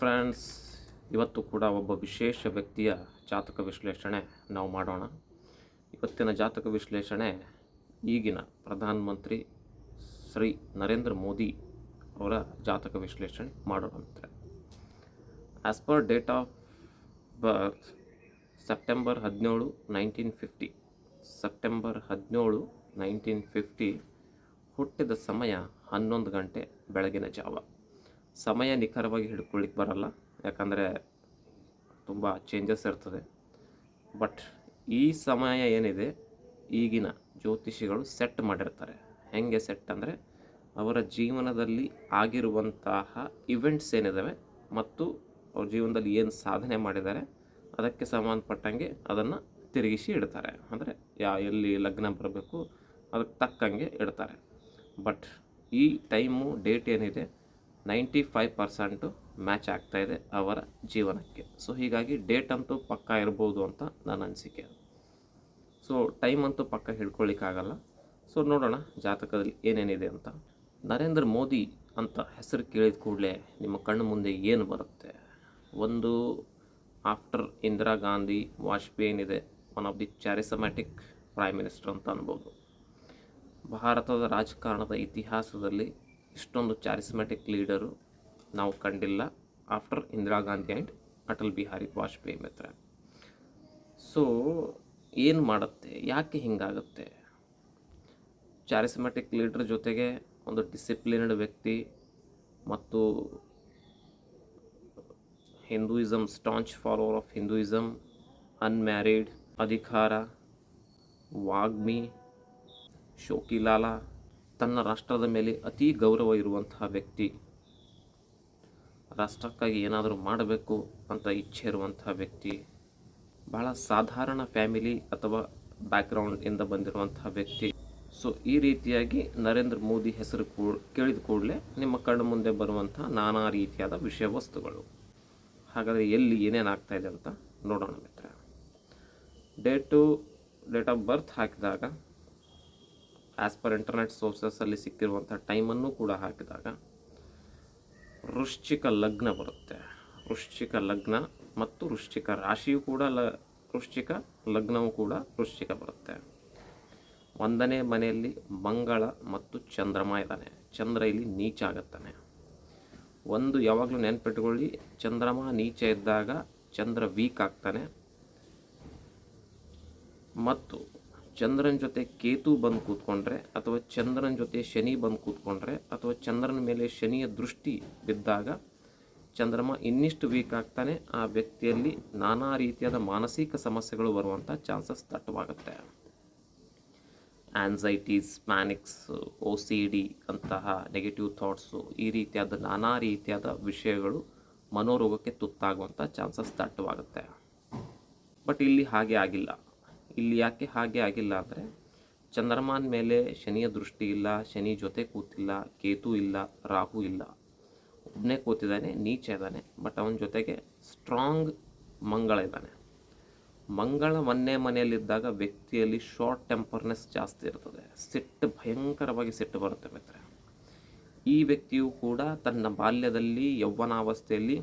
Friends, ಇವತ್ತು ಕೂಡ ಒಬ್ಬ ವಿಶೇಷ ವ್ಯಕ್ತಿಯ ಜಾತಕ ವಿಶ್ಲೇಷಣೆ ನಾವು ಮಾಡೋಣ. ಇವತ್ತಿನ ಜಾತಕ ವಿಶ್ಲೇಷಣೆ ಈಗಿನ ಪ್ರಧಾನಮಂತ್ರಿ ಶ್ರೀ ನರೇಂದ್ರ ಮೋದಿ ಅವರ ಜಾತಕ ವಿಶ್ಲೇಷಣೆ ಮಾಡೋಣಂತೆ as per date of birth September ಹದಿನೇಳು ನೈನ್ಟೀನ್ ಫಿಫ್ಟಿ ಸೆಪ್ಟೆಂಬರ್ ಹದಿನೇಳು ನೈನ್ಟೀನ್ ಫಿಫ್ಟಿ ಹುಟ್ಟಿದ ಸಮಯ ಹನ್ನೊಂದು ಗಂಟೆ ಬೆಳಗಿನ ಜಾವ. ಸಮಯ ನಿಖರವಾಗಿ ಹಿಡ್ಕೊಳ್ಳಿಕ್ಕೆ ಬರಲ್ಲ. ಯಾಕಂದರೆ ತುಂಬ ಚೇಂಜಸ್ ಇರ್ತದೆ. ಬಟ್ ಈ ಸಮಯ ಏನಿದೆ, ಈಗಿನ ಜ್ಯೋತಿಷಿಗಳು ಸೆಟ್ ಮಾಡಿರ್ತಾರೆ. ಹೆಂಗೆ ಸೆಟ್ ಅಂದರೆ, ಅವರ ಜೀವನದಲ್ಲಿ ಆಗಿರುವಂತಹ ಇವೆಂಟ್ಸ್ ಏನಿದ್ದಾವೆ ಮತ್ತು ಅವ್ರ ಜೀವನದಲ್ಲಿ ಏನು ಸಾಧನೆ ಮಾಡಿದ್ದಾರೆ, ಅದಕ್ಕೆ ಸಂಬಂಧಪಟ್ಟಂಗೆ ಅದನ್ನು ತಿರುಗಿಸಿ ಇಡ್ತಾರೆ. ಅಂದರೆ ಯಾ, ಎಲ್ಲಿ ಲಗ್ನ ಬರಬೇಕು, ಅದಕ್ಕೆ ತಕ್ಕಂಗೆ ಇಡ್ತಾರೆ. ಬಟ್ ಈ ಟೈಮು ಡೇಟ್ ಏನಿದೆ ನೈಂಟಿ ಫೈವ್ ಪರ್ಸೆಂಟು ಮ್ಯಾಚ್ ಆಗ್ತಾಯಿದೆ ಅವರ ಜೀವನಕ್ಕೆ. ಸೊ ಹೀಗಾಗಿ ಡೇಟ್ ಅಂತೂ ಪಕ್ಕ ಇರ್ಬೋದು ಅಂತ ನನ್ನ ಅನಿಸಿಕೆ. ಸೊ ಟೈಮ್ ಅಂತೂ ಪಕ್ಕ ಹಿಡ್ಕೊಳ್ಳಿಕ್ಕಾಗಲ್ಲ ಸೊ ನೋಡೋಣ ಜಾತಕದಲ್ಲಿ ಏನೇನಿದೆ ಅಂತ. ನರೇಂದ್ರ ಮೋದಿ ಅಂತ ಹೆಸರು ಕೇಳಿದ ಕೂಡಲೇ ನಿಮ್ಮ ಕಣ್ಣು ಮುಂದೆ ಏನು ಬರುತ್ತೆ? ಒಂದು ಆಫ್ಟರ್ ಇಂದಿರಾ ಗಾಂಧಿ, ವಾಜಪೇಯಿ ಏನಿದೆ? One of the charismatic prime minister ಅಂತ ಅನ್ಬೋದು. ಭಾರತದ ರಾಜಕಾರಣದ ಇತಿಹಾಸದಲ್ಲಿ ಇಷ್ಟೊಂದು ಚಾರಿಸ್ಮ್ಯಾಟಿಕ್ ಲೀಡರು ನಾವು ಕಂಡಿಲ್ಲ ಆಫ್ಟರ್ ಇಂದಿರಾ ಗಾಂಧಿ ಆ್ಯಂಡ್ ಅಟಲ್ ಬಿಹಾರಿ ವಾಜಪೇಯಿ ಮಿತ್ರ. ಸೊ, ಏನು ಮಾಡುತ್ತೆ? ಯಾಕೆ ಹಿಂಗಾಗುತ್ತೆ? ಚಾರಿಸ್ಮ್ಯಾಟಿಕ್ ಲೀಡರ್ ಜೊತೆಗೆ ಒಂದು ಡಿಸಿಪ್ಲಿನ್ಡ್ ವ್ಯಕ್ತಿ ಮತ್ತು Hinduism staunch follower of Hinduism unmarried, ಅಧಿಕಾರ, ವಾಗ್ಮಿ, ಶೋಕಿಲಾಲ ತನ್ನ ರಾಷ್ಟ್ರದ ಮೇಲೆ ಅತಿ ಗೌರವ ಇರುವಂತಹ ವ್ಯಕ್ತಿ. ರಾಷ್ಟ್ರಕ್ಕಾಗಿ ಏನಾದರೂ ಮಾಡಬೇಕು ಅಂತ ಇಚ್ಛೆ ಇರುವಂತಹ ವ್ಯಕ್ತಿ. ಭಾಳ ಸಾಧಾರಣ ಫ್ಯಾಮಿಲಿ ಅಥವಾ ಬ್ಯಾಕ್ಗ್ರೌಂಡಿಂದ ಬಂದಿರುವಂತಹ ವ್ಯಕ್ತಿ. ಸೊ, ಈ ರೀತಿಯಾಗಿ ನರೇಂದ್ರ ಮೋದಿ ಹೆಸರು ಕೂ, ಕೇಳಿದ ಕೂಡಲೇ ನಿಮ್ಮ ಕಣ್ಣು ಮುಂದೆ ಬರುವಂತಹ ನಾನಾ ರೀತಿಯಾದ ವಿಷಯ ವಸ್ತುಗಳು. ಹಾಗಾದರೆ ಎಲ್ಲಿ ಏನೇನು ಇದೆ ಅಂತ ನೋಡೋಣ ಮಿತ್ರ ಡೇಟು ಡೇಟ್ ಆಫ್ ಬರ್ತ್ ಹಾಕಿದಾಗ ಆ್ಯಸ್ ಪರ್ ಇಂಟರ್ನೆಟ್ ಸೋರ್ಸಸಲ್ಲಿ ಸಿಕ್ಕಿರುವಂಥ ಟೈಮನ್ನು ಕೂಡ ಹಾಕಿದಾಗ ವೃಶ್ಚಿಕ ಲಗ್ನ ಬರುತ್ತೆ. ವೃಶ್ಚಿಕ ಲಗ್ನ ಮತ್ತು ವೃಶ್ಚಿಕ ರಾಶಿಯು ಕೂಡ ಲ, ವೃಶ್ಚಿಕ ಲಗ್ನವೂ ಕೂಡ ವೃಶ್ಚಿಕ ಬರುತ್ತೆ. ಒಂದನೇ ಮನೆಯಲ್ಲಿ ಮಂಗಳ ಮತ್ತು ಚಂದ್ರಮ ಇದ್ದಾನೆ. ಚಂದ್ರ ಇಲ್ಲಿ ನೀಚ ಆಗುತ್ತಾನೆ. ಒಂದು ಯಾವಾಗಲೂ ನೆನ್ಪಿಟ್ಕೊಳ್ಳಿ, ಚಂದ್ರಮ ನೀಚ ಇದ್ದಾಗ ಚಂದ್ರ ವೀಕ್ ಆಗ್ತಾನೆ. ಮತ್ತು ಚಂದ್ರನ ಜೊತೆ ಕೇತು ಬಂದು ಕೂತ್ಕೊಂಡ್ರೆ ಅಥವಾ ಚಂದ್ರನ ಜೊತೆ ಶನಿ ಬಂದು ಕೂತ್ಕೊಂಡ್ರೆ ಅಥವಾ ಚಂದ್ರನ ಮೇಲೆ ಶನಿಯ ದೃಷ್ಟಿ ಬಿದ್ದಾಗ ಚಂದ್ರಮ ಇನ್ನಿಷ್ಟು ವೀಕ್ ಆಗ್ತಾನೆ. ಆ ವ್ಯಕ್ತಿಯಲ್ಲಿ ನಾನಾ ರೀತಿಯಾದ ಮಾನಸಿಕ ಸಮಸ್ಯೆಗಳು ಬರುವಂಥ chances ದಟ್ಟವಾಗುತ್ತೆ. Anxieties panics O C D ಅಂತಹ ನೆಗೆಟಿವ್ ಥಾಟ್ಸು ಈ ರೀತಿಯಾದ ನಾನಾ ರೀತಿಯಾದ ವಿಷಯಗಳು ಮನೋರೋಗಕ್ಕೆ ತುತ್ತಾಗುವಂಥ ಚಾನ್ಸಸ್ ದಟ್ಟವಾಗುತ್ತೆ. ಬಟ್ ಇಲ್ಲಿ ಹಾಗೆ ಆಗಿಲ್ಲ. ಇಲ್ಲಿ ಯಾಕೆ ಹಾಗೆ ಆಗಿಲ್ಲ ಅಂದರೆ ಚಂದ್ರಮಾನ ಮೇಲೆ ಶನಿಯ ದೃಷ್ಟಿ ಇಲ್ಲ, ಶನಿ ಜೊತೆ ಕೂತಿಲ್ಲ, ಕೇತು ಇಲ್ಲ, ರಾಹು ಇಲ್ಲ. ಒಬ್ಬನೇ ಕೂತಿದ್ದಾನೆ, ನೀಚ ಇದ್ದಾನೆ ಬಟ್ ಅವನ ಜೊತೆಗೆ ಸ್ಟ್ರಾಂಗ್ ಮಂಗಳ ಇದ್ದಾನೆ. ಮಂಗಳ ಒಂದೇ ಮನೆಯಲ್ಲಿದ್ದಾಗ ವ್ಯಕ್ತಿಯಲ್ಲಿ ಶಾರ್ಟ್ ಟೆಂಪರ್ನೆಸ್ ಜಾಸ್ತಿ ಇರ್ತದೆ. ಸಿಟ್ಟು ಭಯಂಕರವಾಗಿ ಸಿಟ್ಟು ಬರುತ್ತೆ ಮಿತ್ರ ಈ ವ್ಯಕ್ತಿಯು ಕೂಡ ತನ್ನ ಬಾಲ್ಯದಲ್ಲಿ, ಯೌವನಾವಸ್ಥೆಯಲ್ಲಿ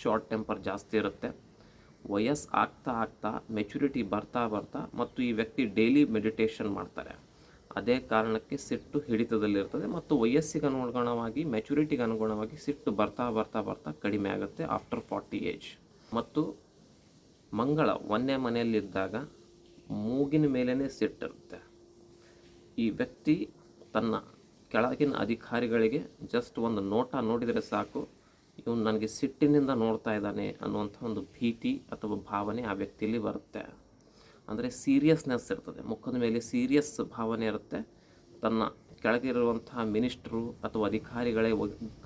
ಶಾರ್ಟ್ ಟೆಂಪರ್ ಜಾಸ್ತಿ ಇರುತ್ತೆ. ವಯಸ್ಸು ಆಗ್ತಾ ಆಗ್ತಾ ಮೆಚುರಿಟಿ ಬರ್ತಾ ಬರ್ತಾ ಮತ್ತು ಈ ವ್ಯಕ್ತಿ ಡೈಲಿ ಮೆಡಿಟೇಷನ್ ಮಾಡ್ತಾರೆ. ಅದೇ ಕಾರಣಕ್ಕೆ ಸಿಟ್ಟು ಹಿಡಿತದಲ್ಲಿರ್ತದೆ ಮತ್ತು ವಯಸ್ಸಿಗೆ ಅನುಗುಣವಾಗಿ ಮೆಚುರಿಟಿಗೆ ಅನುಗುಣವಾಗಿ ಸಿಟ್ಟು ಬರ್ತಾ ಬರ್ತಾ ಬರ್ತಾ ಕಡಿಮೆ ಆಗುತ್ತೆ ಆಫ್ಟರ್ ಫಾರ್ಟಿ ಏಜ್ ಮತ್ತು ಮಂಗಳ ಒಂದೇ ಮನೆಯಲ್ಲಿದ್ದಾಗ ಮೂಗಿನ ಮೇಲೇ ಸಿಟ್ಟಿರುತ್ತೆ. ಈ ವ್ಯಕ್ತಿ ತನ್ನ ಕೆಳಗಿನ ಅಧಿಕಾರಿಗಳಿಗೆ ಜಸ್ಟ್ ಒಂದು ನೋಟ ನೋಡಿದರೆ ಸಾಕು. ಇವನು ನನಗೆ ಸಿಟ್ಟಿನಿಂದ ನೋಡ್ತಾ ಇದ್ದಾನೆ ಅನ್ನುವಂಥ ಒಂದು ಭೀತಿ ಅಥವಾ ಭಾವನೆ ಆ ವ್ಯಕ್ತಿಯಲ್ಲಿ ಬರುತ್ತೆ. ಅಂದರೆ ಸೀರಿಯಸ್ನೆಸ್ ಇರ್ತದೆ. ಮುಖದ ಮೇಲೆ ಸೀರಿಯಸ್ ಭಾವನೆ ಇರುತ್ತೆ. ತನ್ನ ಕೆಳಗಿರುವಂತಹ ಮಿನಿಸ್ಟ್ರು ಅಥವಾ ಅಧಿಕಾರಿಗಳೇ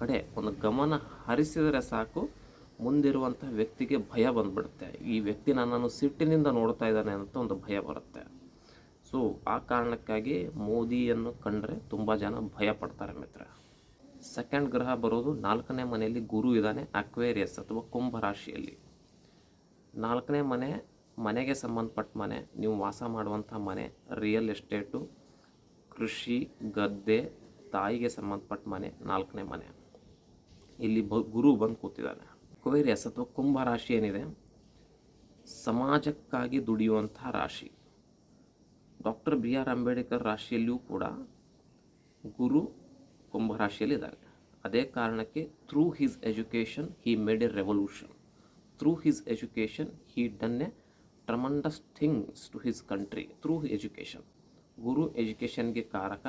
ಕಡೆ ಒಂದು ಗಮನ ಹರಿಸಿದರೆ ಸಾಕು, ಮುಂದಿರುವಂಥ ವ್ಯಕ್ತಿಗೆ ಭಯ ಬಂದುಬಿಡುತ್ತೆ. ಈ ವ್ಯಕ್ತಿ ನನ್ನನ್ನು ಸಿಟ್ಟಿನಿಂದ ನೋಡ್ತಾ ಇದ್ದಾನೆ ಅಂತ ಒಂದು ಭಯ ಬರುತ್ತೆ. ಸೊ ಆ ಕಾರಣಕ್ಕಾಗಿ ಮೋದಿಯನ್ನು ಕಂಡರೆ ತುಂಬ ಜನ ಭಯ ಪಡ್ತಾರೆ ಮಿತ್ರ ಸೆಕೆಂಡ್ ಗ್ರಹ ಬರೋದು ನಾಲ್ಕನೇ ಮನೆಯಲ್ಲಿ ಗುರು ಇದ್ದಾನೆ ಅಕ್ವೇರಿಯಸ್ ಅಥವಾ ಕುಂಭ ರಾಶಿಯಲ್ಲಿ. ನಾಲ್ಕನೇ ಮನೆ, ಮನೆಗೆ ಸಂಬಂಧಪಟ್ಟ ಮನೆ, ನೀವು ವಾಸ ಮಾಡುವಂಥ ಮನೆ ರಿಯಲ್ ಎಸ್ಟೇಟು ಕೃಷಿ, ಗದ್ದೆ, ತಾಯಿಗೆ ಸಂಬಂಧಪಟ್ಟ ಮನೆ, ನಾಲ್ಕನೇ ಮನೆ. ಇಲ್ಲಿ ಬ, ಗುರು ಬಂದು ಕೂತಿದ್ದಾನೆ ಅಕ್ವೇರಿಯಸ್ ಅಥವಾ ಕುಂಭ ರಾಶಿ ಏನಿದೆ? ಸಮಾಜಕ್ಕಾಗಿ ದುಡಿಯುವಂಥ ರಾಶಿ. ಡಾಕ್ಟರ್ ಬಿ ಆರ್ ಅಂಬೇಡ್ಕರ್ ರಾಶಿಯಲ್ಲಿಯೂ ಕೂಡ ಗುರು ಕುಂಭ ರಾಶಿಯಲ್ಲಿದ್ದಾರೆ ಅದೇ ಕಾರಣಕ್ಕೆ through his education he made a revolution through his education he done a tremendous things to his country through education ಗುರು ಎಜುಕೇಷನ್ಗೆ ಕಾರಕ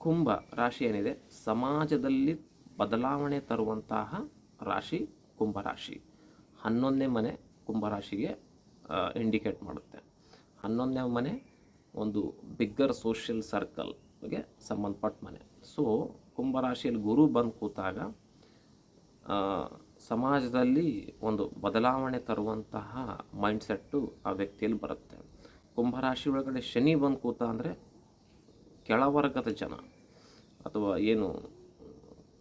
ಕುಂಭ ರಾಶಿ ಏನಿದೆ? ಸಮಾಜದಲ್ಲಿ ಬದಲಾವಣೆ ತರುವಂತಹ ರಾಶಿ ಕುಂಭರಾಶಿ ಹನ್ನೊಂದನೇ ಮನೆ ಕುಂಭರಾಶಿಗೆ ಇಂಡಿಕೇಟ್ ಮಾಡುತ್ತೆ. ಹನ್ನೊಂದನೇ ಮನೆ ಒಂದು ಬಿಗ್ಗರ್ ಸೋಷಿಯಲ್ ಸರ್ಕಲ್ಗೆ ಸಂಬಂಧಪಟ್ಟ ಮನೆ. ಸೊ ಕುಂಭರಾಶಿಯಲ್ಲಿ ಗುರು ಬಂದು ಕೂತಾಗ ಸಮಾಜದಲ್ಲಿ ಒಂದು ಬದಲಾವಣೆ ತರುವಂತಹ ಮೈಂಡ್ಸೆಟ್ಟು ಆ ವ್ಯಕ್ತಿಯಲ್ಲಿ ಬರುತ್ತೆ. ಕುಂಭರಾಶಿ ಒಳಗಡೆ ಶನಿ ಬಂದು ಕೂತ ಅಂದರೆ ಕೆಳವರ್ಗದ ಜನ, ಅಥವಾ ಏನು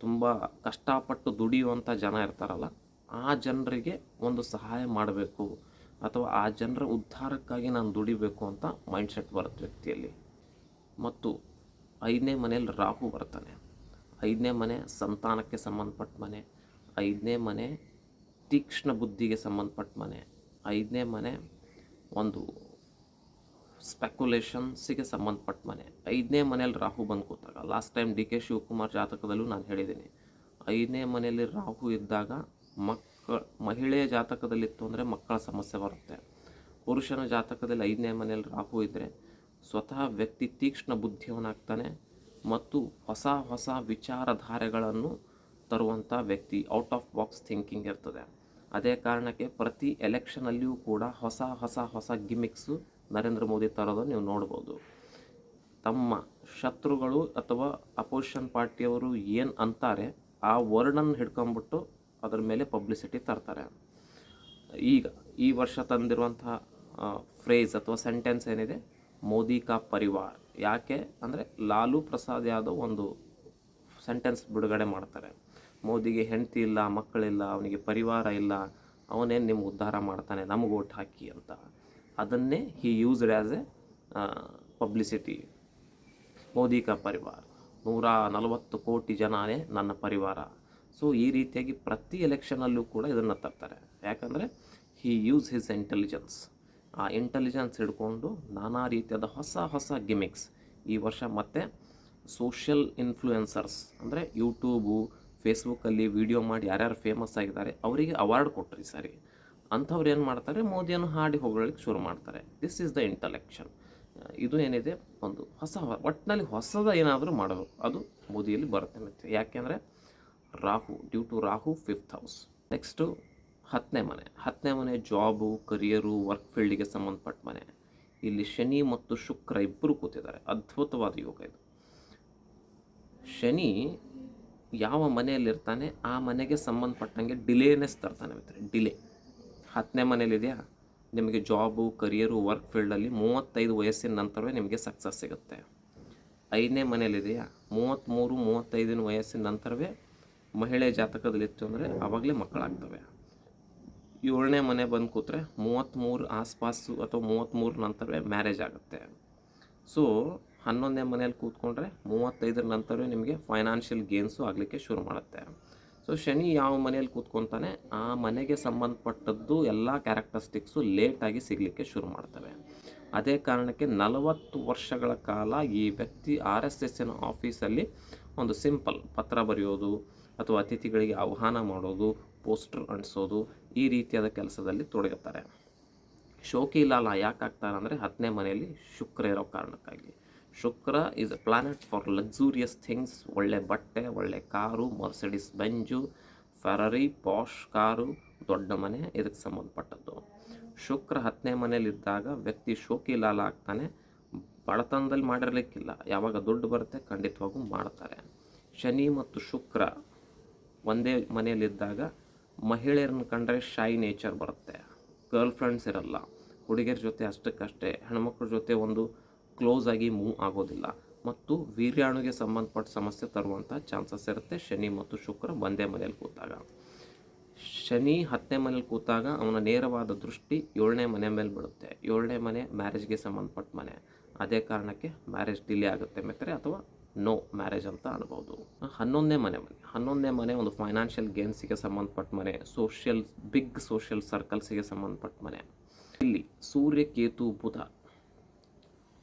ತುಂಬ ಕಷ್ಟಪಟ್ಟು ದುಡಿಯುವಂಥ ಜನ ಇರ್ತಾರಲ್ಲ, ಆ ಜನರಿಗೆ ಒಂದು ಸಹಾಯ ಮಾಡಬೇಕು, ಅಥವಾ ಆ ಜನರ ಉದ್ಧಾರಕ್ಕಾಗಿ ನಾನು ದುಡಿಬೇಕು ಅಂತ ಮೈಂಡ್ಸೆಟ್ ಬರುತ್ತೆ ವ್ಯಕ್ತಿಯಲ್ಲಿ. ಮತ್ತು ಐದನೇ ಮನೆಯಲ್ಲಿ ರಾಹು ಬರ್ತಾನೆ. ಐದನೇ ಮನೆ ಸಂತಾನಕ್ಕೆ ಸಂಬಂಧಪಟ್ಟ ಮನೆ. ಐದನೇ ಮನೆ ತೀಕ್ಷ್ಣ ಬುದ್ಧಿಗೆ ಸಂಬಂಧಪಟ್ಟ ಮನೆ. ಐದನೇ ಮನೆ ಒಂದು ಸ್ಪೆಕ್ಯುಲೇಷನ್ಸಿಗೆ ಸಂಬಂಧಪಟ್ಟ ಮನೆ. ಐದನೇ ಮನೆಯಲ್ಲಿ ರಾಹು ಬಂದು ಕೂತಾಗ. Last time D K Shivakumar ಜಾತಕದಲ್ಲೂ ನಾನು ಹೇಳಿದ್ದೀನಿ. ಐದನೇ ಮನೆಯಲ್ಲಿ ರಾಹು ಇದ್ದಾಗ ಮಕ್ಕಳ, ಮಹಿಳೆಯ ಜಾತಕದಲ್ಲಿತ್ತು ಅಂದರೆ ಮಕ್ಕಳ ಸಮಸ್ಯೆ ಬರುತ್ತೆ. ಪುರುಷನ ಜಾತಕದಲ್ಲಿ ಐದನೇ ಮನೆಯಲ್ಲಿ ರಾಹು ಇದ್ದರೆ ಸ್ವತಃ ವ್ಯಕ್ತಿ ತೀಕ್ಷ್ಣ ಬುದ್ಧಿಯವನಾಗ್ತಾನೆ ಮತ್ತು ಹೊಸ ಹೊಸ ವಿಚಾರಧಾರೆಗಳನ್ನು ತರುವಂಥ ವ್ಯಕ್ತಿ ಔಟ್ ಆಫ್ ಬಾಕ್ಸ್ ಥಿಂಕಿಂಗ್ ಇರ್ತದೆ. ಅದೇ ಕಾರಣಕ್ಕೆ ಪ್ರತಿ ಎಲೆಕ್ಷನಲ್ಲಿಯೂ ಕೂಡ ಹೊಸ ಹೊಸ ಹೊಸ ಗಿಮಿಕ್ಸು ನರೇಂದ್ರ ಮೋದಿ ತರೋದನ್ನು ನೀವು ನೋಡ್ಬೋದು. ತಮ್ಮ ಶತ್ರುಗಳು ಅಥವಾ ಅಪೋಸಿಷನ್ ಪಾರ್ಟಿಯವರು ಏನು ಅಂತಾರೆ ಆ ವರ್ಡನ್ನು ಹಿಡ್ಕೊಂಬಿಟ್ಟು ಅದರ ಮೇಲೆ ಪಬ್ಲಿಸಿಟಿ ತರ್ತಾರೆ. ಈಗ ಈ ವರ್ಷ ತಂದಿರುವಂತಹ ಫ್ರೇಸ್ ಅಥವಾ ಸೆಂಟೆನ್ಸ್ ಏನಿದೆ? ಮೋದಿ ಕಾ ಪರಿವಾರ್. ಯಾಕೆ? ಅಂದರೆ ಲಾಲು ಪ್ರಸಾದ್ ಯಾದವ್ ಒಂದು ಸೆಂಟೆನ್ಸ್ ಬಿಡುಗಡೆ ಮಾಡ್ತಾರೆ. ಮೋದಿಗೆ ಹೆಂಡತಿ ಇಲ್ಲ, ಮಕ್ಕಳಿಲ್ಲ, ಅವನಿಗೆ ಪರಿವಾರ ಇಲ್ಲ ಅವನೇನು ನಿಮ್ಗೆ ಉದ್ಧಾರ ಮಾಡ್ತಾನೆ, ನಮಗೆ ಓಟ್ ಹಾಕಿ ಅಂತ. ಅದನ್ನೇ he used as a publicity Modi ಕಾ ಪರಿವಾರ. ನೂರ ನಲವತ್ತು ಕೋಟಿ ಜನನೇ ನನ್ನ ಪರಿವಾರ. ಸೊ ಈ ರೀತಿಯಾಗಿ ಪ್ರತಿ ಎಲೆಕ್ಷನಲ್ಲೂ ಕೂಡ ಇದನ್ನು ತರ್ತಾರೆ. ಯಾಕಂದರೆ ಹಿ ಯೂಸ್ ಹಿಸ್ ಇಂಟೆಲಿಜೆನ್ಸ್ ಆ ಇಂಟೆಲಿಜೆನ್ಸ್ ಹಿಡ್ಕೊಂಡು ನಾನಾ ರೀತಿಯಾದ ಹೊಸ ಹೊಸ ಗಿಮಿಕ್ಸ್ ಈ ವರ್ಷ ಮತ್ತೆ ಸೋಷಿಯಲ್ ಇನ್ಫ್ಲೂಯೆನ್ಸರ್ಸ್ ಅಂದರೆ ಯೂಟ್ಯೂಬು ಫೇಸ್ಬುಕ್ಕಲ್ಲಿ ವೀಡಿಯೋ ಮಾಡಿ ಯಾರ್ಯಾರು ಫೇಮಸ್ ಆಗಿದ್ದಾರೆ ಅವರಿಗೆ ಅವಾರ್ಡ್ ಕೊಟ್ರಿ ಸರಿ. ಅಂಥವ್ರು ಏನು ಮಾಡ್ತಾರೆ? ಮೋದಿಯನ್ನು ಹಾಡಿ ಹೊಗಳಲಿಕ್ಕೆ ಶುರು ಮಾಡ್ತಾರೆ. ದಿಸ್ ಈಸ್ ದ ಇಂಟಲೆಕ್ಷನ್ ಇದು ಏನಿದೆ? ಒಂದು ಹೊಸ ಒಟ್ಟಿನಲ್ಲಿ ಹೊಸದ ಏನಾದರೂ ಮಾಡಬೇಕು ಅದು ಮೋದಿಯಲ್ಲಿ ಬರುತ್ತೆ ಯಾಕೆಂದರೆ Rahu due to Rahu fifth house next ಹತ್ತನೇ ಮನೆ. ಹತ್ತನೇ ಮನೆ ಜಾಬು ಕರಿಯರು ವರ್ಕ್ ಫೀಲ್ಡಿಗೆ ಸಂಬಂಧಪಟ್ಟ ಮನೆ. ಇಲ್ಲಿ ಶನಿ ಮತ್ತು ಶುಕ್ರ ಇಬ್ಬರು ಕೂತಿದ್ದಾರೆ. ಅದ್ಭುತವಾದ ಯೋಗ ಇದು. ಶನಿ ಯಾವ ಮನೆಯಲ್ಲಿರ್ತಾನೆ, ಆ ಮನೆಗೆ ಸಂಬಂಧಪಟ್ಟಂಗೆ ಡಿಲೇನೆಸ್ ತರ್ತಾನೆ ಮಿತ್ರ ಡಿಲೇ ಹತ್ತನೇ ಮನೇಲಿದೆಯಾ ನಿಮಗೆ ಜಾಬು ಕರಿಯರು ವರ್ಕ್ ಫೀಲ್ಡಲ್ಲಿ ಮೂವತ್ತೈದು ವಯಸ್ಸಿನ ನಂತರವೇ ನಿಮಗೆ ಸಕ್ಸಸ್ ಸಿಗುತ್ತೆ. ಐದನೇ ಮನೇಲಿದೆಯಾ ಮೂವತ್ತ್ಮೂರು ಮೂವತ್ತೈದಿನ ವಯಸ್ಸಿನ ನಂತರವೇ ಮಹಿಳೆ ಜಾತಕದಲ್ಲಿತ್ತು ಅಂದರೆ ಆವಾಗಲೇ ಮಕ್ಕಳಾಗ್ತವೆ. ಏಳನೇ ಮನೆ ಬಂದು ಕೂತ್ರೆ ಮೂವತ್ತ್ಮೂರು ಆಸ್ಪಾಸು ಅಥವಾ ಮೂವತ್ತ್ಮೂರು ನಂತರವೇ ಮ್ಯಾರೇಜ್ ಆಗುತ್ತೆ. ಸೊ ಹನ್ನೊಂದನೇ ಮನೇಲಿ ಕೂತ್ಕೊಂಡ್ರೆ ಮೂವತ್ತೈದರ ನಂತರವೇ ನಿಮಗೆ ಫೈನಾನ್ಷಿಯಲ್ ಗೇನ್ಸು ಆಗಲಿಕ್ಕೆ ಶುರು ಮಾಡುತ್ತೆ. ಸೊ ಶನಿ ಯಾವ ಮನೆಯಲ್ಲಿ ಕೂತ್ಕೊತಾನೆ, ಆ ಮನೆಗೆ ಸಂಬಂಧಪಟ್ಟದ್ದು ಎಲ್ಲ ಕ್ಯಾರೆಕ್ಟರಿಸ್ಟಿಕ್ಸು ಲೇಟಾಗಿ ಸಿಗಲಿಕ್ಕೆ ಶುರು ಮಾಡ್ತವೆ. ಅದೇ ಕಾರಣಕ್ಕೆ ನಲವತ್ತು ವರ್ಷಗಳ ಕಾಲ ಈ ವ್ಯಕ್ತಿ ಆರ್ ಎಸ್ ಎಸ್ಸಿನ ಆಫೀಸಲ್ಲಿ ಒಂದು ಸಿಂಪಲ್ ಪತ್ರ ಬರೆಯೋದು ಅಥವಾ ಅತಿಥಿಗಳಿಗೆ ಆಹ್ವಾನ ಮಾಡೋದು ಪೋಸ್ಟರ್ ಅಂಟಿಸೋದು ಈ ರೀತಿಯಾದ ಕೆಲಸದಲ್ಲಿ ತೊಡಗುತ್ತಾರೆ ಶೋಕಿ ಲಾಲ ಯಾಕೆ ಆಗ್ತಾರೆ ಅಂದರೆ ಹತ್ತನೇ ಮನೆಯಲ್ಲಿ ಶುಕ್ರ ಇರೋ ಕಾರಣಕ್ಕಾಗಿ. Shukra is a planet for luxurious things ಒಳ್ಳೆ ಬಟ್ಟೆ, ಒಳ್ಳೆ car Mercedes Benz Ferrari Porsche car, ದೊಡ್ಡ ಮನೆ, ಇದಕ್ಕೆ ಸಂಬಂಧಪಟ್ಟದ್ದು. ಶುಕ್ರ ಹತ್ತನೇ ಮನೆಯಲ್ಲಿದ್ದಾಗ ವ್ಯಕ್ತಿ ಶೋಕಿ ಲಾಲ ಆಗ್ತಾನೆ, ಬಡತನದಲ್ಲಿ ಮಾಡಿರಲಿಕ್ಕಿಲ್ಲ. ಯಾವಾಗ ದುಡ್ಡು ಬರುತ್ತೆ ಖಂಡಿತವಾಗೂ ಮಾಡ್ತಾರೆ. ಶನಿ ಮತ್ತು ಶುಕ್ರ ಒಂದೇ ಮನೆಯಲ್ಲಿದ್ದಾಗ ಮಹಿಳೆಯರನ್ನ ಕಂಡ್ರೆ ಶೈ ನೇಚರ್ ಬರುತ್ತೆ. ಗರ್ಲ್ ಫ್ರೆಂಡ್ಸ್ ಇರಲ್ಲ. ಹುಡುಗಿಯರ ಜೊತೆ ಅಷ್ಟಕ್ಕಷ್ಟೇ, ಹೆಣ್ಮಕ್ಳ ಜೊತೆ ಒಂದು ಕ್ಲೋಸ್ ಆಗಿ ಮೂವ್ ಆಗೋದಿಲ್ಲ. ಮತ್ತು ವೀರ್ಯಾಣುಗೆ ಸಂಬಂಧಪಟ್ಟ ಸಮಸ್ಯೆ ತರುವಂಥ ಚಾನ್ಸಸ್ ಇರುತ್ತೆ. ಶನಿ ಮತ್ತು ಶುಕ್ರ ಒಂದೇ ಮನೆಯಲ್ಲಿ ಕೂತಾಗ. ಶನಿ ಹತ್ತನೇ ಮನೇಲಿ ಕೂತಾಗ ಅವನ ನೇರವಾದ ದೃಷ್ಟಿ ಏಳನೇ ಮನೆ ಮೇಲೆ ಬೀಳುತ್ತೆ. ಏಳನೇ ಮನೆ ಮ್ಯಾರೇಜ್ಗೆ ಸಂಬಂಧಪಟ್ಟ ಮನೆ. ಅದೇ ಕಾರಣಕ್ಕೆ ಮ್ಯಾರೇಜ್ ಡಿಲೇ ಆಗುತ್ತೆ ಮಿತ್ರೆ ಅಥವಾ ನೋ ಮ್ಯಾರೇಜ್ ಅಂತ ಅನ್ಬೋದು. ಹನ್ನೊಂದನೇ ಮನೆ ಮನೆ ಹನ್ನೊಂದನೇ ಮನೆ ಒಂದು ಫೈನಾನ್ಷಿಯಲ್ ಗೇಮ್ಸಿಗೆ ಸಂಬಂಧಪಟ್ಟ ಮನೆ. ಸೋಷಿಯಲ್ ಬಿಗ್ ಸೋಷಿಯಲ್ ಸರ್ಕಲ್ಸಿಗೆ ಸಂಬಂಧಪಟ್ಟ ಮನೆ. ಇಲ್ಲಿ ಸೂರ್ಯ, ಕೇತು, ಬುಧ.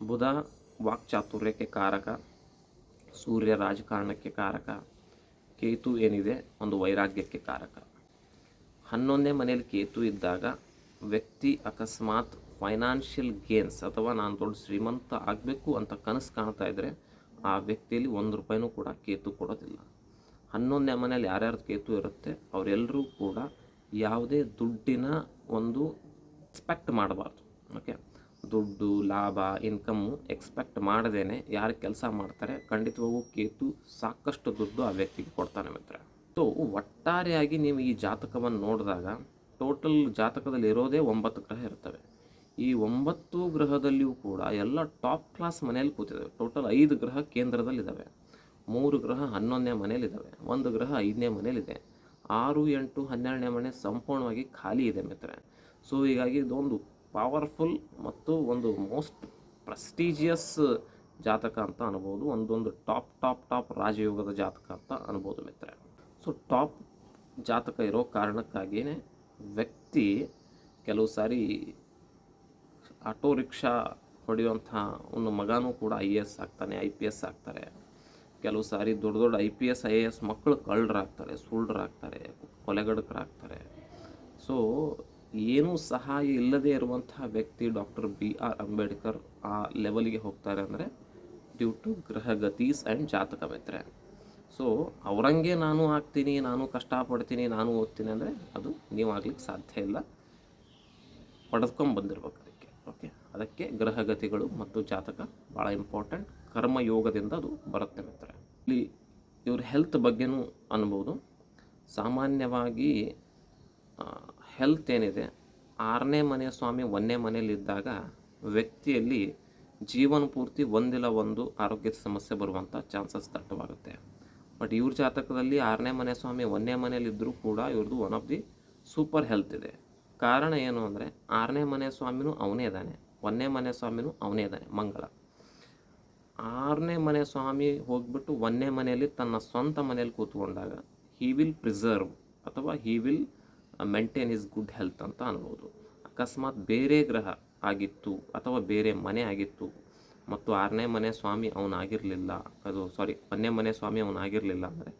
ಬುಧ ವಾಕ್ಚಾತುರ್ಯಕ್ಕೆ ಕಾರಕ. ಸೂರ್ಯ ರಾಜಕಾರಣಕ್ಕೆ ಕಾರಕ. ಕೇತು ಏನಿದೆ? ಒಂದು ವೈರಾಗ್ಯಕ್ಕೆ ಕಾರಕ. ಹನ್ನೊಂದನೇ ಮನೆಯಲ್ಲಿ ಕೇತು ಇದ್ದಾಗ ವ್ಯಕ್ತಿ ಅಕಸ್ಮಾತ್ ಫೈನಾನ್ಷಿಯಲ್ ಗೇನ್ಸ್ ಅಥವಾ ನಾನು ದೊಡ್ಡ ಶ್ರೀಮಂತ ಆಗಬೇಕು ಅಂತ ಕನಸು ಕಾಣ್ತಾ ಇದ್ದರೆ ಆ ವ್ಯಕ್ತಿಯಲ್ಲಿ ಒಂದು ರೂಪಾಯಿನೂ ಕೂಡ ಕೇತು ಕೊಡೋದಿಲ್ಲ. ಹನ್ನೊಂದನೇ ಮನೆಯಲ್ಲಿ ಯಾರ್ಯಾರ್ದು ಕೇತು ಇರುತ್ತೆ ಅವರೆಲ್ಲರೂ ಕೂಡ ಯಾವುದೇ ದುಡ್ಡಿನ ಒಂದು ಎಕ್ಸ್ಪೆಕ್ಟ್ ಮಾಡಬಾರ್ದು ಓಕೆ ದುಡ್ಡು, ಲಾಭ ಇನ್ಕಮ್ಮು ಎಕ್ಸ್ಪೆಕ್ಟ್ ಮಾಡದೇನೆ ಯಾರು ಕೆಲಸ ಮಾಡ್ತಾರೆ, ಖಂಡಿತವಾಗೂ ಕೇತು ಸಾಕಷ್ಟು ದುಡ್ಡು ಆ ವ್ಯಕ್ತಿಗೆ ಕೊಡ್ತಾನೆ ಮಿತ್ರ ಸೊ ಒಟ್ಟಾರೆಯಾಗಿ ನೀವು ಈ ಜಾತಕವನ್ನು ನೋಡಿದಾಗ ಟೋಟಲ್ ಜಾತಕದಲ್ಲಿ ಇರೋದೇ ಒಂಬತ್ತು ಗ್ರಹ ಇರ್ತವೆ. ಈ ಒಂಬತ್ತು ಗ್ರಹದಲ್ಲಿಯೂ ಕೂಡ ಎಲ್ಲ ಟಾಪ್ ಕ್ಲಾಸ್ ಮನೆಯಲ್ಲಿ ಕೂತಿದ್ದಾವೆ. ಟೋಟಲ್ ಐದು ಗ್ರಹ ಕೇಂದ್ರದಲ್ಲಿದ್ದಾವೆ. ಮೂರು ಗ್ರಹ ಹನ್ನೊಂದನೇ ಮನೇಲಿದ್ದಾವೆ ಒಂದು ಗ್ರಹ ಐದನೇ ಮನೇಲಿದೆ ಆರು, ಎಂಟು, ಹನ್ನೆರಡನೇ ಮನೆ ಸಂಪೂರ್ಣವಾಗಿ ಖಾಲಿ ಇದೆ ಮಿತ್ರ ಸೊ ಹೀಗಾಗಿ ಇದೊಂದು ಪವರ್ಫುಲ್ ಮತ್ತು ಒಂದು ಮೋಸ್ಟ್ ಪ್ರೆಸ್ಟೀಜಿಯಸ್ ಜಾತಕ ಅಂತ ಅನ್ಬೋದು. ಒಂದೊಂದು ಟಾಪ್ ಟಾಪ್ ಟಾಪ್ ರಾಜಯೋಗದ ಜಾತಕ ಅಂತ ಅನ್ಬೋದು ಮಿತ್ರ ಸೊ ಟಾಪ್ ಜಾತಕ ಇರೋ ಕಾರಣಕ್ಕಾಗಿಯೇ ವ್ಯಕ್ತಿ ಕೆಲವು ಸಾರಿ ಆಟೋ ರಿಕ್ಷಾ ಹೊಡೆಯುವಂಥ ಒಂದು ಮಗನೂ ಕೂಡ ಐ ಎ ಎಸ್ ಆಗ್ತಾನೆ, ಐ ಪಿ ಎಸ್ ಆಗ್ತಾರೆ. ಕೆಲವು ಸಾರಿ ದೊಡ್ಡ ದೊಡ್ಡ I P S, I A S ಮಕ್ಕಳು ಕಳ್ಳರಾಗ್ತಾರೆ, ಸುಳ್ಳರಾಗ್ತಾರೆ, ಕೊಲೆಗಡಕರಾಗ್ತಾರೆ. ಸೊ ಏನೂ ಸಹಾಯ ಇಲ್ಲದೆ ಇರುವಂತಹ ವ್ಯಕ್ತಿ ಡಾಕ್ಟರ್ ಬಿ ಆರ್ ಅಂಬೇಡ್ಕರ್ ಆ ಲೆವೆಲ್ಗೆ ಹೋಗ್ತಾರೆ ಅಂದರೆ ಡ್ಯೂ ಟು ಗ್ರಹಗತೀಸ್ ಆ್ಯಂಡ್ ಜಾತಕ ಮಿತ್ರೆ. ಸೊ ಅವರಂಗೆ ನಾನು ಆಗ್ತೀನಿ, ನಾನು ಕಷ್ಟಪಡ್ತೀನಿ, ನಾನು ಓದ್ತೀನಿ ಅಂದರೆ ಅದು ನೀವು ಆಗ್ಲಿಕ್ಕೆ ಸಾಧ್ಯ ಇಲ್ಲ. ಪಡೆದ್ಕೊಂಡು ಬಂದಿರ್ಬೇಕು ಓಕೆ ಅದಕ್ಕೆ ಗ್ರಹಗತಿಗಳು ಮತ್ತು ಜಾತಕ ಭಾಳ ಇಂಪಾರ್ಟೆಂಟ್ ಕರ್ಮಯೋಗದಿಂದ ಅದು ಬರುತ್ತೆ ಮಿತ್ರ ಇಲ್ಲಿ ಇವ್ರ ಹೆಲ್ತ್ ಬಗ್ಗೆನೂ ಅನ್ಬೋದು. ಸಾಮಾನ್ಯವಾಗಿ ಹೆಲ್ತ್ ಏನಿದೆ, ಆರನೇ ಮನೆಯ ಸ್ವಾಮಿ ಒಂದನೇ ಮನೆಯಲ್ಲಿದ್ದಾಗ ವ್ಯಕ್ತಿಯಲ್ಲಿ ಜೀವನ ಪೂರ್ತಿ ಒಂದಿಲ್ಲ ಒಂದು ಆರೋಗ್ಯದ ಸಮಸ್ಯೆ ಬರುವಂಥ ಚಾನ್ಸಸ್ ದಟ್ಟವಾಗುತ್ತೆ. ಬಟ್ ಇವ್ರ ಜಾತಕದಲ್ಲಿ ಆರನೇ ಮನೆ ಸ್ವಾಮಿ ಒಂದನೇ ಮನೆಯಲ್ಲಿದ್ದರೂ ಕೂಡ ಇವ್ರದ್ದು one of the super health ಇದೆ. ಕಾರಣ ಏನು ಅಂದರೆ ಆರನೇ ಮನೆ ಸ್ವಾಮಿನೂ ಅವನೇ ಇದ್ದಾನೆ, ಒಂದನೇ ಮನೆ ಸ್ವಾಮಿನೂ ಅವನೇ ಇದ್ದಾನೆ, ಮಂಗಳ. ಆರನೇ ಮನೆ ಸ್ವಾಮಿ ಹೋಗ್ಬಿಟ್ಟು ಒಂದನೇ ಮನೆಯಲ್ಲಿ ತನ್ನ ಸ್ವಂತ ಮನೆಯಲ್ಲಿ ಕೂತ್ಕೊಂಡಾಗ ಹಿ ವಿಲ್ ಪ್ರಿಸರ್ವ್ ಅಥವಾ he will maintain is good health ಅಂತ ಅನ್ಬೋದು. ಅಕಸ್ಮಾತ್ ಬೇರೆ ಗ್ರಹ ಆಗಿತ್ತು ಅಥವಾ ಬೇರೆ ಮನೆ ಆಗಿತ್ತು ಮತ್ತು ಆರನೇ ಮನೆ ಸ್ವಾಮಿ ಅವನಾಗಿರಲಿಲ್ಲ, ಅದು ಸಾರಿ ಒಂದನೇ ಮನೆ ಸ್ವಾಮಿ ಅವನಾಗಿರಲಿಲ್ಲ ಅಂದರೆ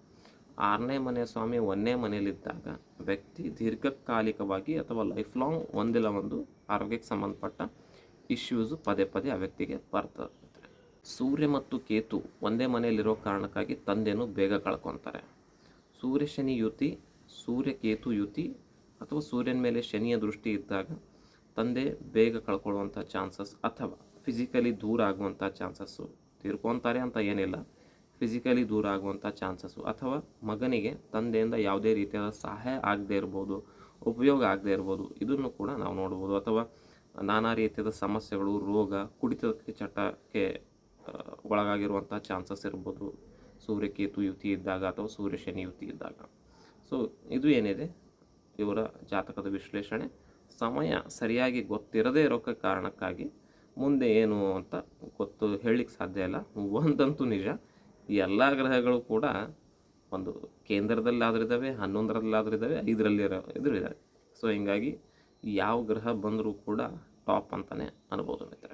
ಆರನೇ ಮನೆ ಸ್ವಾಮಿ ಒಂದನೇ ಮನೆಯಲ್ಲಿದ್ದಾಗ ವ್ಯಕ್ತಿ ದೀರ್ಘಕಾಲಿಕವಾಗಿ ಅಥವಾ ಲೈಫ್ ಲಾಂಗ್ ಒಂದಿಲ್ಲ ಒಂದು ಆರೋಗ್ಯಕ್ಕೆ ಸಂಬಂಧಪಟ್ಟ ಇಶ್ಯೂಸು ಪದೇ ಪದೇ ಆ ವ್ಯಕ್ತಿಗೆ ಬರ್ತದೆ ಸೂರ್ಯ ಮತ್ತು ಕೇತು ಒಂದೇ ಮನೆಯಲ್ಲಿರೋ ಕಾರಣಕ್ಕಾಗಿ ತಂದೆನೂ ಬೇಗ ಕಳ್ಕೊತಾರೆ. ಸೂರ್ಯ ಶನಿ ಯುತಿ, ಸೂರ್ಯ ಕೇತು ಯುತಿ ಅಥವಾ ಸೂರ್ಯನ ಮೇಲೆ ಶನಿಯ ದೃಷ್ಟಿ ಇದ್ದಾಗ ತಂದೆ ಬೇಗ ಕಳ್ಕೊಳ್ಳುವಂಥ ಚಾನ್ಸಸ್ ಅಥವಾ ಫಿಸಿಕಲಿ ದೂರ ಆಗುವಂಥ ಚಾನ್ಸಸ್ಸು ತೀರ್ಕೊತಾರೆ ಅಂತ ಏನಿಲ್ಲ. ಫಿಸಿಕಲಿ ದೂರ ಆಗುವಂಥ ಚಾನ್ಸಸ್ಸು ಅಥವಾ ಮಗನಿಗೆ ತಂದೆಯಿಂದ ಯಾವುದೇ ರೀತಿಯಾದ ಸಹಾಯ ಆಗದೇ ಇರ್ಬೋದು, ಉಪಯೋಗ ಆಗದೇ ಇರ್ಬೋದು, ಇದನ್ನು ಕೂಡ ನಾವು ನೋಡ್ಬೋದು. ಅಥವಾ ನಾನಾ ರೀತಿಯಾದ ಸಮಸ್ಯೆಗಳು, ರೋಗ, ಕುಡಿತಕ್ಕೆ ಚಟಕ್ಕೆ ಒಳಗಾಗಿರುವಂಥ ಚಾನ್ಸಸ್ ಇರ್ಬೋದು. ಸೂರ್ಯಕೇತು ಯುತಿ ಇದ್ದಾಗ ಅಥವಾ ಸೂರ್ಯ ಶನಿ ಯುತಿ ಇದ್ದಾಗ. ಸೊ ಇದು ಏನಿದೆ? ಇವರ ಜಾತಕದ ವಿಶ್ಲೇಷಣೆ. ಸಮಯ ಸರಿಯಾಗಿ ಗೊತ್ತಿರದೇ ಇರೋಕ್ಕೆ ಕಾರಣಕ್ಕಾಗಿ ಮುಂದೆ ಏನು ಅಂತ ಗೊತ್ತು ಹೇಳಲಿಕ್ಕೆ ಸಾಧ್ಯ ಇಲ್ಲ. ಒಂದಂತೂ ನಿಜ. ಈ ಎಲ್ಲ ಗ್ರಹಗಳು ಕೂಡ ಒಂದು ಕೇಂದ್ರದಲ್ಲಾದ್ರೂ ಇದ್ದಾವೆ ಹನ್ನೊಂದರಲ್ಲಾದ್ರೂ ಇದ್ದಾವೆ ಐದರಲ್ಲಿ ಇರೋ ಇದ್ರ ಇದ್ದಾವೆ ಸೊ ಹೀಗಾಗಿ ಯಾವ ಗ್ರಹ ಬಂದರೂ ಕೂಡ ಟಾಪ್ ಅಂತಲೇ ಅನ್ಬೋದು ಮಿತ್ರ